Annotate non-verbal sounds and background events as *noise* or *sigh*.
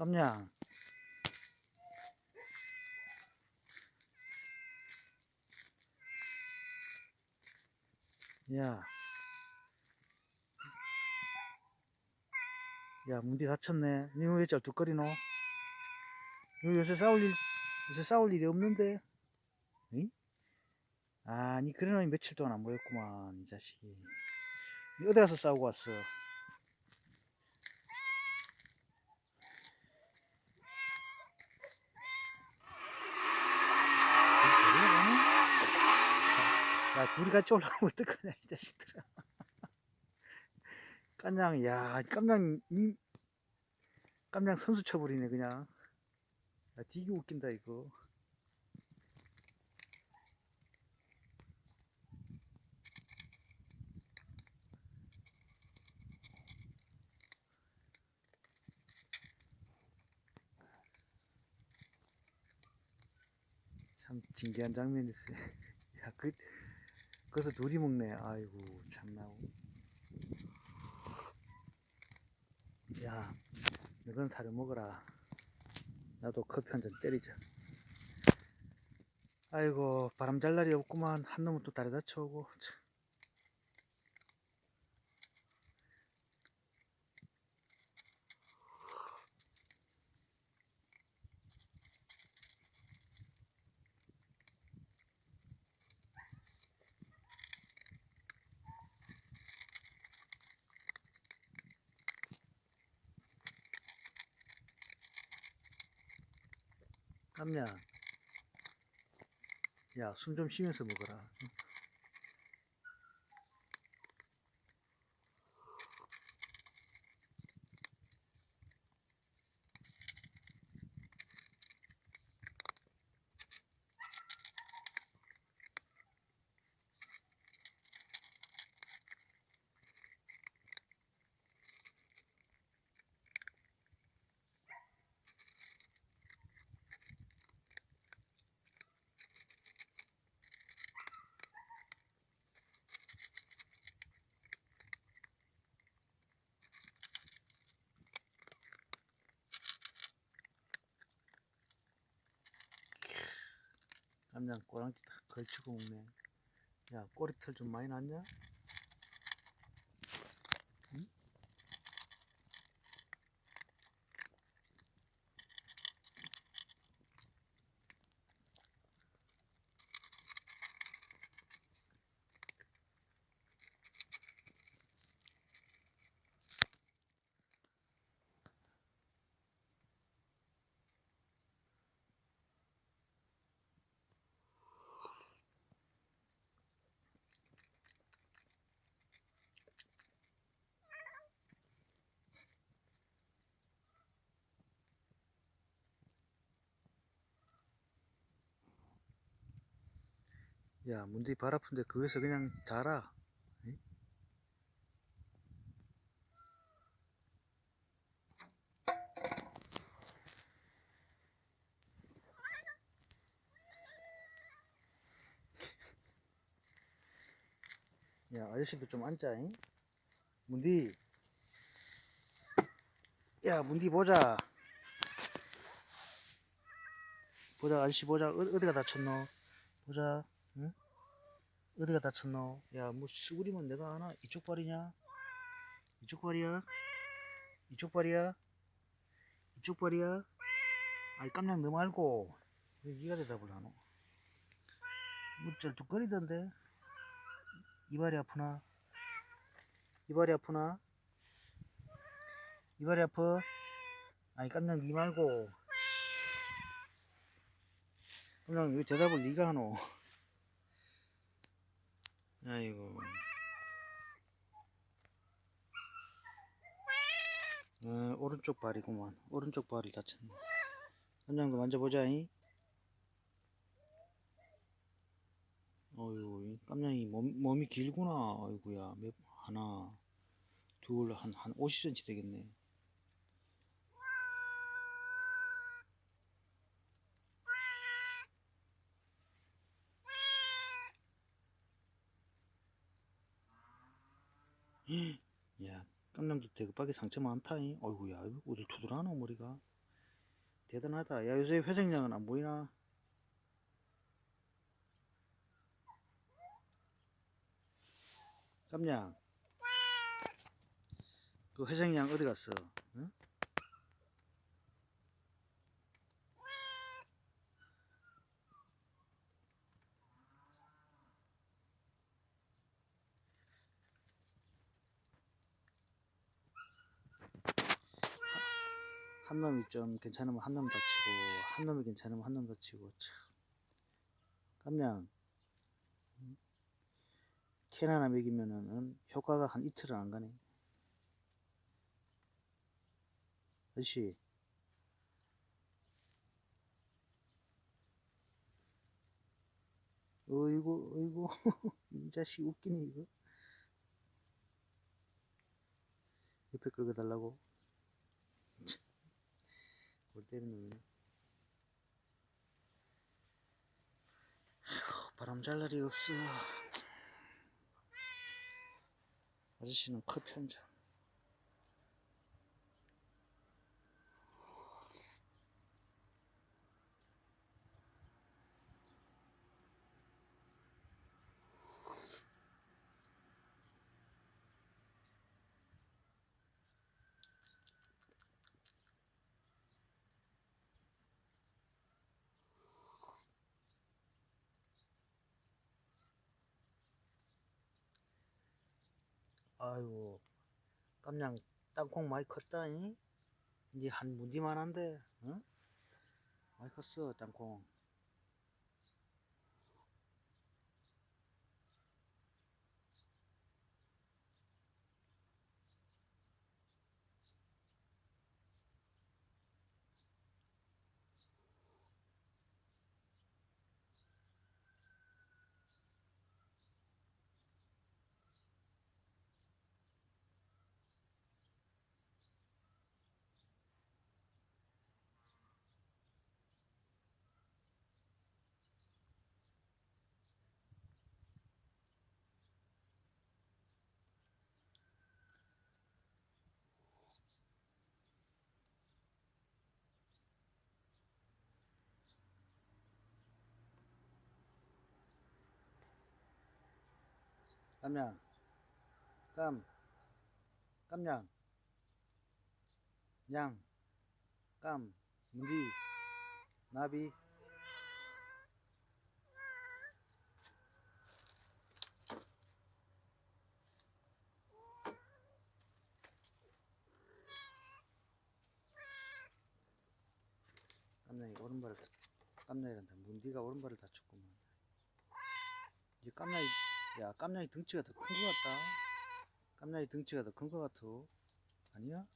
깜냥. 야. 야, 문디 다쳤네. 니왜 쩔뚝거리노? 너 요새 싸울 일, 요새 싸울 일이 없는데? 응? 아, 니 그래 놈이 며칠 동안 안 보였구만, 이 자식이. 니 어디 가서 싸우고 왔어? 야, 둘이 같이 올라가면 어떡하냐, 이 자식들아. *laughs* 깜냥, 야, 깜냥, 니, 깜냥 선수 쳐버리네, 그냥. 야, 되게 웃긴다, 이거. 참, 진기한 장면이었어요. *laughs* 야, 그, 거기서 둘이 먹네. 아이고, 참나. 야, 너건 사료 먹어라. 나도 커피 한 잔 때리자. 아이고, 바람 잘 날이 없구만. 한 놈은 또 다리 다쳐오고. 참. 깜냐. 야, 숨 좀 쉬면서 먹어라. 응? 깜냥 꼬랑지 딱 걸치고 먹네. 야, 꼬리털 좀 많이 났냐? 야, 문디 발 아픈데 거기서 그냥 자라. 응? 야, 아저씨도 좀 앉자, 잉? 문디. 야, 문디 보자. 보자, 아저씨 보자. 어, 어디가 다쳤노? 보자, 응? 어디가 다쳤노? 야, 뭐, 수그리면 내가 하나? 이쪽 발이냐? 이쪽 발이야? 이쪽 발이야? 이쪽 발이야? 아이, 깜짝 너 말고. 왜 니가 대답을 하노? 뭐, 쩔뚝거리던데? 이발이 아프나? 이발이 아프나? 이발이 아파? 아니 깜짝 니 말고 깜짝 왜 대답을 니가 하노? 아이고 어, 오른쪽 발이구만 오른쪽 발이 다쳤네 깜짝도 만져보자잉 어이구, 이 깜냥이 몸, 몸이 길구나. 어이구야. 몇, 하나, 둘, 한, 한 50cm 되겠네. *gasps* 야, 깜냥도 빡게 상처 많다잉. 어이구야, 어딜 투덜하노, 머리가. 대단하다. 야, 요새 회생량은 안 보이나? 깜냥. 그 회생량 어디 갔어? 응? 한 놈이 좀 괜찮으면 한 놈 다치고 한 놈이 괜찮으면 한 놈 다치고 참 응? 캔 하나 먹이면은 응? 효과가 한 이틀은 안 가네 아저씨 어이구 어이구 *laughs* 이 자식 웃기네 이거 옆에 끌고 달라고 뭘 때리는. 아이고, 바람 잘 날이 없어. 아저씨는 커피 한잔 아이고 깜냥 땅콩 많이 컸다잉 이제 한 무디만 한데 응? 많이 컸어 땅콩 깜냥 깜 깜냥 냥, 깜, 문디, 나비. 깜냥이 오른발을 다- 깜냥이란다. 문디가 오른발을 다쳤구만. 이제 깜냥이 야 깜냥이 등치가 더 큰 것 같다. 깜냥이 등치가 더 큰 것 같아. 아니야?